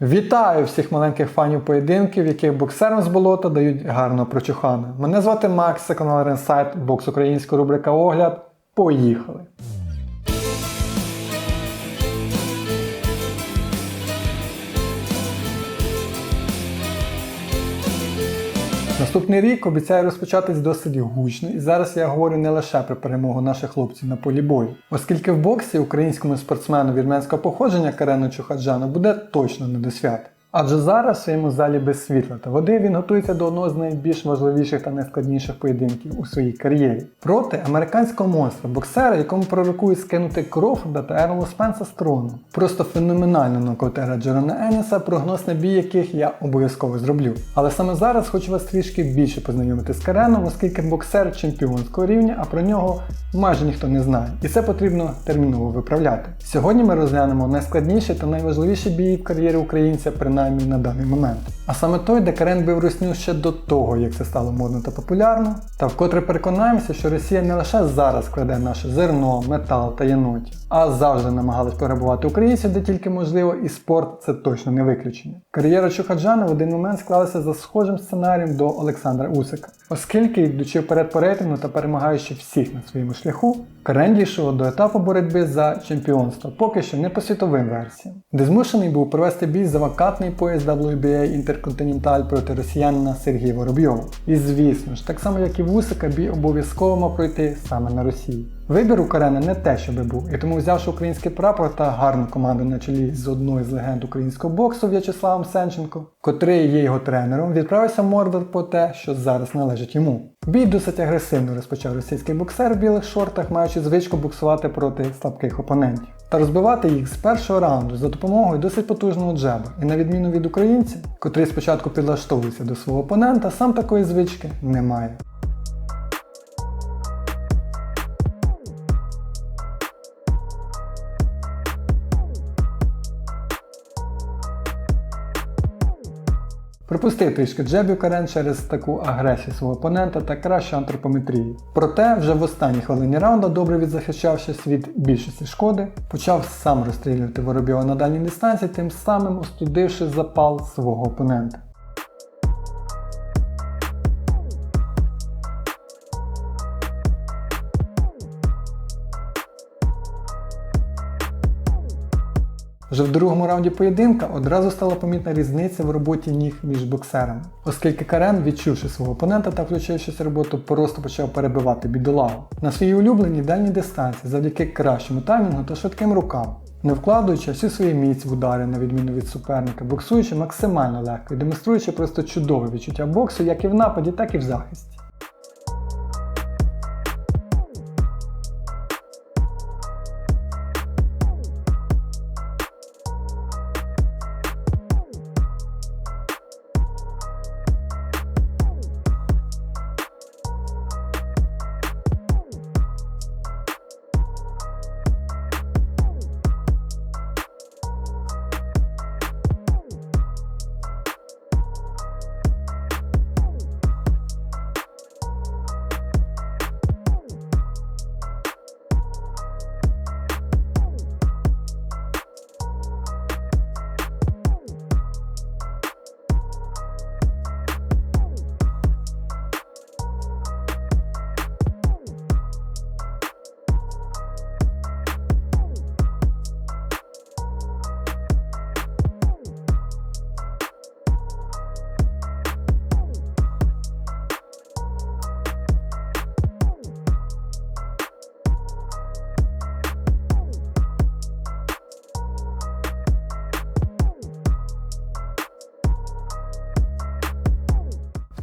Вітаю всіх маленьких фанів поєдинків, яких боксерам з болота дають гарно прочухана. Мене звати Макс, це канал Ренсайт, бокс українська рубрика Огляд. Поїхали! Наступний рік обіцяє розпочатись досить гучно, і зараз я говорю не лише про перемогу наших хлопців на полі бою, оскільки в боксі українському спортсмену вірменського походження Карену Чухаджану буде точно не до свят. Адже зараз в своєму залі без світла та води він готується до одного з найбільш важливіших та найскладніших поєдинків у своїй кар'єрі проти американського монстра, боксера, якому пророкують скинути Крофорда та Ерла Спенса з трону. Просто феноменально нокаутера Джерона Еніса, прогноз на бій яких я обов'язково зроблю. Але саме зараз хочу вас трішки більше познайомити з Кареном, оскільки боксер чемпіонського рівня, а про нього майже ніхто не знає. І це потрібно терміново виправляти. Сьогодні ми розглянемо найскладніші та найважливіші бії в кар'єрі українця, принаймні на даний момент. А саме той, де Карен бив русню ще до того, як це стало модно та популярно, та вкотре переконаємося, що Росія не лише зараз краде наше зерно, метал та єноті, а завжди намагалась пограбувати українців, де тільки можливо, і спорт це точно не виключення. Кар'єра Чухаджана в один момент склалася за схожим сценарієм до Олександра Усика, оскільки, йдучи вперед по рейтингу та перемагаючи всіх на своєму шляху, Карен дійшов до етапу боротьби за чемпіонство, поки що не по світовим версіям, де змушений був провести бій за вакантний пояс WBA Intercontinental проти росіянина Сергія Воробйова. І звісно ж, так само як і Вусика, Усика, бій обов'язково мав пройти саме на Росії. Вибір у Карена не те, щоби був, і тому взявши український прапор та гарну команду на чолі з одною з легенд українського боксу В'ячеславом Сенченко, котрий є його тренером, відправився Мордор по те, що зараз належить йому. Бій досить агресивно розпочав російський боксер в білих шортах, маючи звичку боксувати проти слабких опонентів. Та розбивати їх з першого раунду за допомогою досить потужного джеба. І на відміну від українця, котрий спочатку підлаштовується до свого опонента, сам такої звички не має. Припустив трішки Джебю Карен через таку агресію свого опонента та кращу антропометрію. Проте вже в останній хвилині раунда, добре відзахищавшись від більшості шкоди, почав сам розстрілювати Воробйова на дальній дистанції, тим самим остудивши запал свого опонента. Вже в другому раунді поєдинка одразу стала помітна різниця в роботі ніг між боксерами, оскільки Карен, відчувши свого опонента та включившись в роботу, просто почав перебивати бідолагу на своїй улюбленій дальній дистанції завдяки кращому таймінгу та швидким рукам, не вкладаючи всю свою міць в удари на відміну від суперника, боксуючи максимально легко і демонструючи просто чудове відчуття боксу як і в нападі, так і в захисті.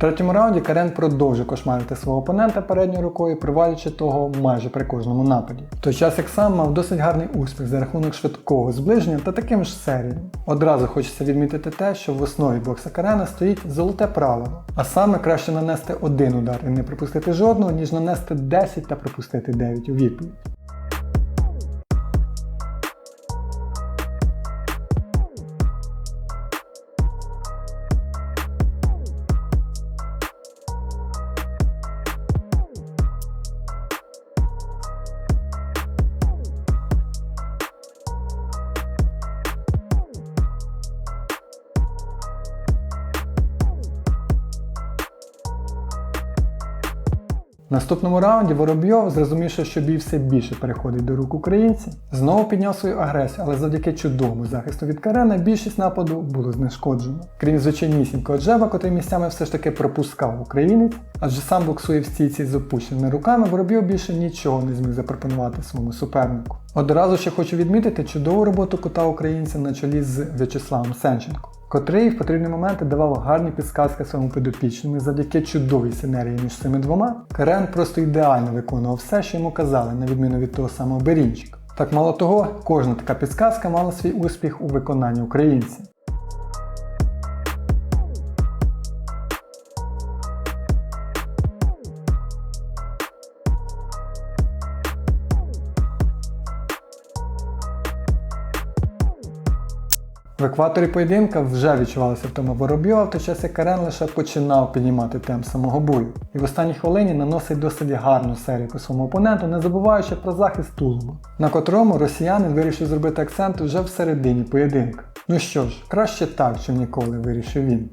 Третьому раунді Карен продовжив кошмарити свого опонента передньою рукою, привалюючи того майже при кожному нападі. В той час як сам мав досить гарний успіх за рахунок швидкого зближення та таким ж серієм. Одразу хочеться відмітити те, що в основі бокса Карена стоїть золоте правило, а саме краще нанести один удар і не пропустити жодного, ніж нанести 10 та пропустити 9 у відповідь. В наступному раунді Воробйов, зрозумівши, що бій все більше переходить до рук українців, знову підняв свою агресію, але завдяки чудовому захисту від Карена більшість нападу було знешкоджено. Крім звичайнісінького джеба, котрий місцями все ж таки пропускав українець, адже сам боксує в стійці з опущеними руками, Воробйов більше нічого не зміг запропонувати своєму супернику. Одразу ще хочу відмітити чудову роботу кота українця на чолі з В'ячеславом Сенченко котрий в потрібні моменти давав гарні підсказки своєму підопічному і завдяки чудовій синергії між цими двома, Карен просто ідеально виконував все, що йому казали, на відміну від того самого Берінчика. Так мало того, кожна така підсказка мала свій успіх у виконанні українця. В екваторі поєдинка вже відчувалася втома Воробйова, в той час як Карен лише починав піднімати темп самого бою. І в останній хвилині наносить досить гарну серію по своєму опоненту, не забуваючи про захист тулуба, на котрому росіянин вирішив зробити акцент вже в середині поєдинка. Ну що ж, краще так, чим ніколи вирішив він.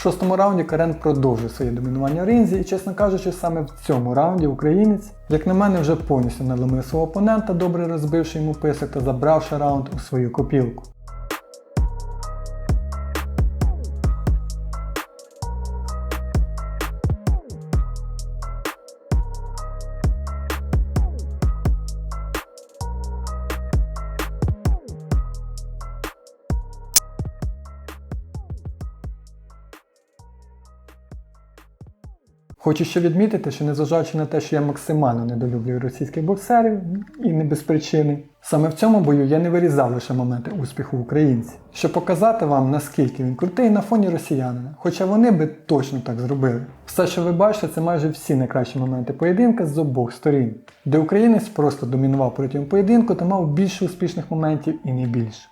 В шостому раунді Карен продовжує своє домінування в ринзі, і, чесно кажучи, саме в цьому раунді українець, як на мене, вже повністю надломив свого опонента, добре розбивши йому писок та забравши раунд у свою копілку. Хочу ще відмітити, що незважаючи на те, що я максимально недолюблюю російських боксерів і не без причини, саме в цьому бою я не вирізав лише моменти успіху українців, щоб показати вам, наскільки він крутий на фоні росіянина, хоча вони би точно так зробили. Все, що ви бачите, це майже всі найкращі моменти поєдинка з обох сторін, де українець просто домінував протягом поєдинку та мав більше успішних моментів і не більше.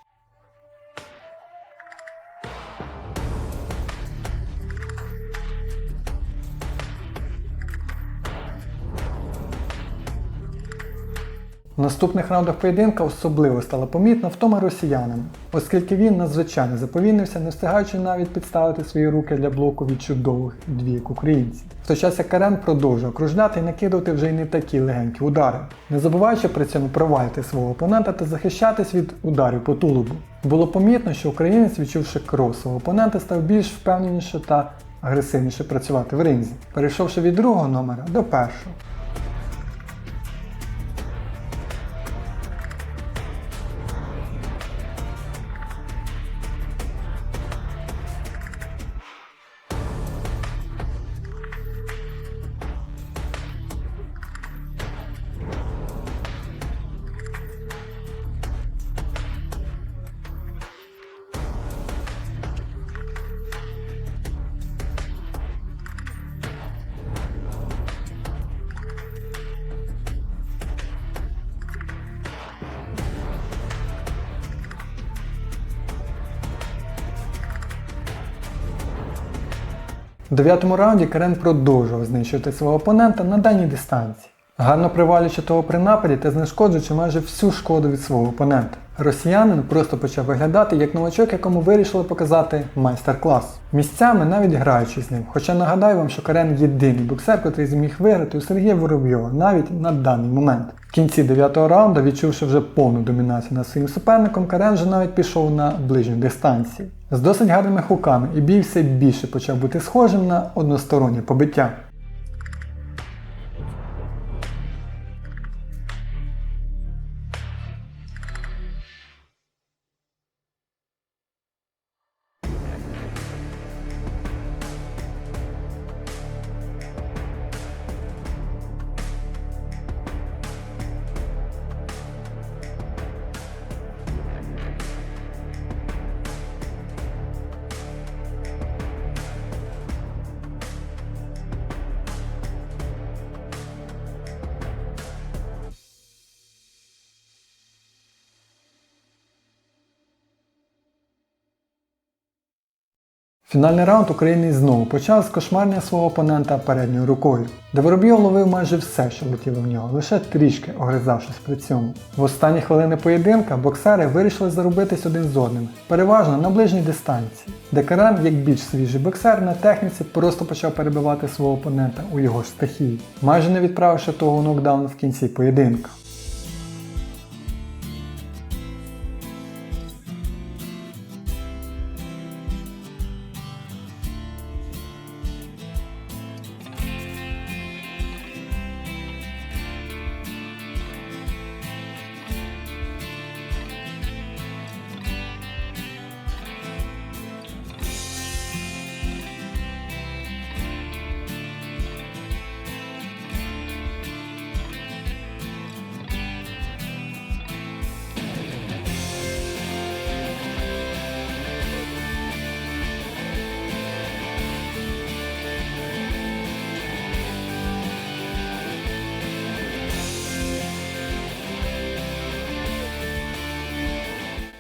В наступних раундах поєдинка особливо стала помітна втома росіянина, оскільки він надзвичайно заповільнився, не встигаючи навіть підставити свої руки для блоку від чудових двійок українців. В той час як Карен продовжував кружляти і накидувати вже й не такі легенькі удари, не забуваючи при цьому провалити свого опонента та захищатись від ударів по тулубу. Було помітно, що українець, відчувши кров свого опонента, став більш впевненіше та агресивніше працювати в ринзі, перейшовши від другого номера до першого. В дев'ятому раунді Карен продовжував знищувати свого опонента на дальній дистанції, гарно привалюючи того при нападі та знешкоджуючи майже всю шкоду від свого опонента. Росіянин просто почав виглядати як новачок, якому вирішили показати майстер-клас. Місцями навіть граючи з ним. Хоча нагадаю вам, що Карен єдиний боксер, який зміг виграти у Сергія Воробйова навіть на даний момент. В кінці дев'ятого раунду, відчувши вже повну домінацію над своїм суперником, Карен вже навіть пішов на ближню дистанцію. З досить гарними хуками і бій все більше почав бути схожим на одностороннє побиття. Фінальний раунд українець знову почав з кошмарення свого опонента передньою рукою, де Воробйов ловив майже все, що летіло в нього, лише трішки огризавшись при цьому. В останні хвилини поєдинка боксери вирішили зарубитись один з одним, переважно на ближній дистанції, де Карен, як більш свіжий боксер, на техніці просто почав перебивати свого опонента у його ж стихії, майже не відправивши того нокдаун в кінці поєдинка.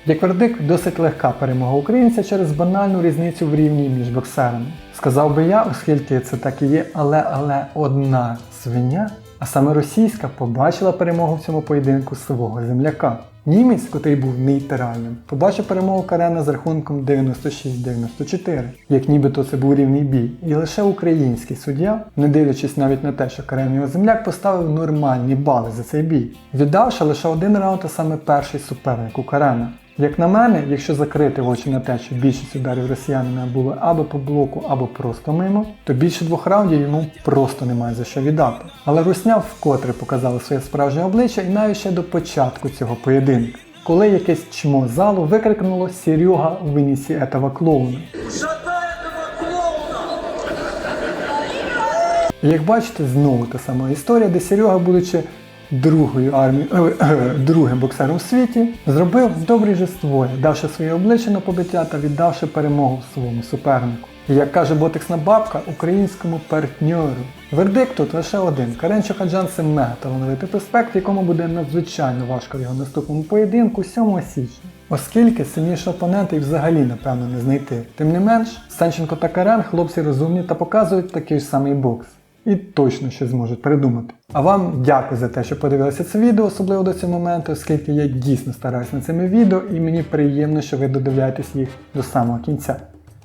Як вердикт, досить легка перемога українця через банальну різницю в рівні між боксерами. Сказав би я, оскільки це так і є, але але одна свиня, а саме російська, побачила перемогу в цьому поєдинку свого земляка. Німець, котрий був нейтральним, побачив перемогу Карена з рахунком 96-94, як нібито це був рівний бій. І лише український суддя, не дивлячись навіть на те, що Карен його земляк поставив нормальні бали за цей бій, віддавши лише один раунд, а саме перший суперник у Карена. Як на мене, якщо закрити очі на те, що більшість ударів росіянина були або по блоку, або просто мимо, то більше двох раундів йому просто немає за що віддати. Але Русня вкотре показала своє справжнє обличчя і навіть ще до початку цього поєдинку, коли якесь чмо залу викрикнуло Серега винісі этого клоуна. Як бачите, знову та сама історія, де Серега, будучи другою армією, е, е, другим боксером в світі, зробив добрий жест волі, давши своє обличчя на побиття та віддавши перемогу своєму супернику. І як каже ботексна бабка, українському партньору. Вердикт тут лише один. Каренчо Хаджан це мега талановитий проспект, якому буде надзвичайно важко в його наступному поєдинку 7 січня. Оскільки сильнішого опонента і взагалі напевно не знайти. Тим не менш, Санченко та Карен хлопці розумні та показують такий ж самий бокс. І точно щось зможуть придумати. А вам дякую за те, що подивилися це відео, особливо до цього моменту, оскільки я дійсно стараюсь над цими відео і мені приємно, що ви додивляєтесь їх до самого кінця.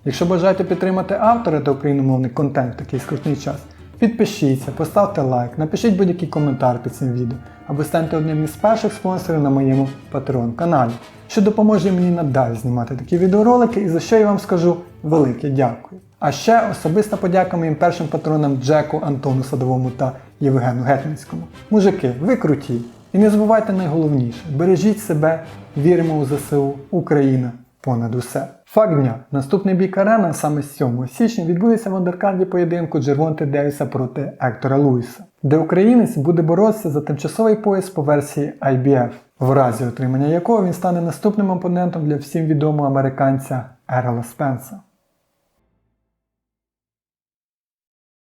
Якщо бажаєте підтримати автора та україномовний контент в такий скрутний час, підпишіться, поставте лайк, напишіть будь-який коментар під цим відео, або станьте одним із перших спонсорів на моєму Patreon каналі, що допоможе мені надалі знімати такі відеоролики і за що я вам скажу велике дякую. А ще особиста подяка моїм першим патронам Джеку, Антону Садовому та Євгену Гетманському. Мужики, ви круті! І не забувайте найголовніше, бережіть себе, віримо у ЗСУ, Україна понад усе. Факт дня. Наступний бій Карена саме 7 січня відбудеться в андеркарді поєдинку Джервонте Девіса проти Ектора Луїса, де українець буде боротися за тимчасовий пояс по версії IBF, в разі отримання якого він стане наступним опонентом для всім відомого американця Ерла Спенса.